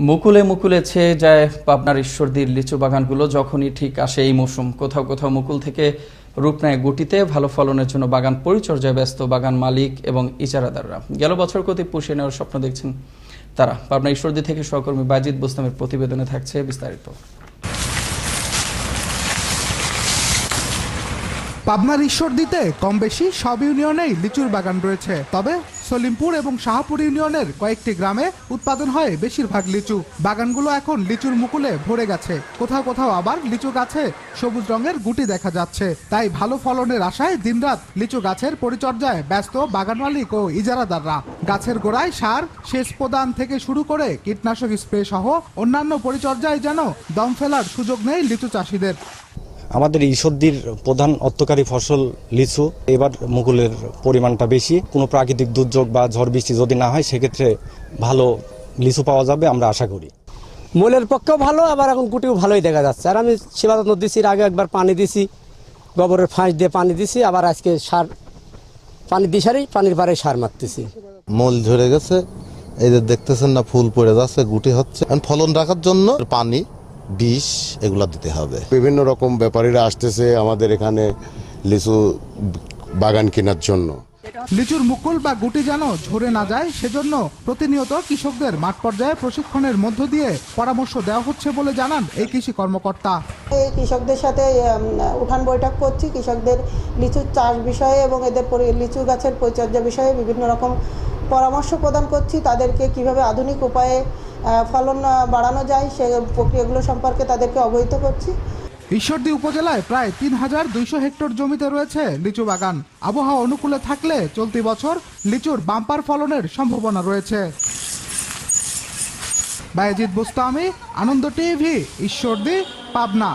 মুকুলে মুকুলে ছেয়ে যায় পাবনার ঈশ্বরদীর লিচু বাগানগুলো, যখনই ঠিক আসে এই মৌসুম। কোথাও কোথাও মুকুল থেকে রূপ নেয় গুটিতে, ভালো ফলনের জন্য বাগান পরিচর্যায় ব্যস্ত বাগান মালিক এবং ইজারাদাররা। গেল বছর কতি পুষে নেওয়ার স্বপ্ন দেখছেন তারা। পাবনা ঈশ্বরদী থেকে সহকর্মী বাজিদ বোস্তামের প্রতিবেদনে থাকছে বিস্তারিত। পাবনার ঈশ্বরদীতে কম বেশি সব ইউনিয়নেই লিচুর বাগান রয়েছে। তবে সলিমপুর এবং শাহপুর ইউনিয়নের কয়েকটি গ্রামে উৎপাদন হয় বেশিরভাগ লিচু। বাগানগুলো এখন লিচুর মুকুলে ভরে গেছে। কোথাও কোথাও আবার লিচু গাছে সবুজ রঙের গুটি দেখা যাচ্ছে। তাই ভালো ফলনের আশায় দিনরাত লিচু গাছের পরিচর্যায় ব্যস্ত বাগান মালিক ও ইজারাদাররা। গাছের গোড়ায় সার, সেচ প্রদান থেকে শুরু করে কীটনাশক স্প্রে সহ অন্যান্য পরিচর্যায় যেন দম ফেলার সুযোগ নেই লিচু চাষিদের। আমাদের ঈশ্বরদীর প্রধান অর্থকারী ফসল লিচু। এবার মুকুলের পরিমাণটা বেশি। কোনো প্রাকৃতিক দুর্যোগ বা ঝড় বৃষ্টি যদি না হয় সেক্ষেত্রে ভালো লিচু পাওয়া যাবে আমরা আশা করি। মূলের পক্ষেও ভালো আবার এখন গুটিও ভালোই দেখা যাচ্ছে। আর আমি সেবা যত্ন দিছি আগে একবার পানি দিছি গোবরের ফাঁস দিয়ে পানি দিছি আবার আজকে সার পানি দিয়ে সারি পানির পারে সার মারতেছি। মূল ঝরে গেছে এই যে দেখতেছেন না ফুল পড়ে যাচ্ছে গুটি হচ্ছে। ফলন রাখার জন্য পানি বিষ এগুলো দিতে হবে। বিভিন্ন রকম ব্যাপারীরা আসতেছে আমাদের এখানে লিচু বাগান কেনার জন্য। লিচুর মুকুল বা গুটি যেন ঝরে না যায় সেজন্য প্রতিনিয়ত কৃষকদের মাঠ পর্যায়ে প্রশিক্ষণের মধ্য দিয়ে পরামর্শ দেওয়া হচ্ছে বলে জানান এই কৃষি কর্মকর্তা। এই কৃষকদের সাথে উঠান বৈঠক করছি। কৃষকদের লিচু চাষ বিষয়ে এবং এদের পরি- লিচু গাছের পরিচর্যা বিষয়ে বিভিন্ন রকম পরামর্শ প্রদান করছি। তাদেরকে কীভাবে আধুনিক উপায়ে ফলন বাড়ানো যায়, সে প্রক্রিয়াগুলো সম্পর্কে তাদেরকে অবহিত করছি। ঈশ্বরদী উপজেলায় প্রায় তিন হাজার দুইশো হেক্টর জমিতে রয়েছে লিচু বাগান। আবহাওয়া অনুকূলে থাকলে চলতি বছর লিচুর বাম্পার ফলনের সম্ভাবনা রয়েছে। বায়াজিৎ বুস্তামি, আনন্দ টিভি, ঈশ্বরদী, পাবনা।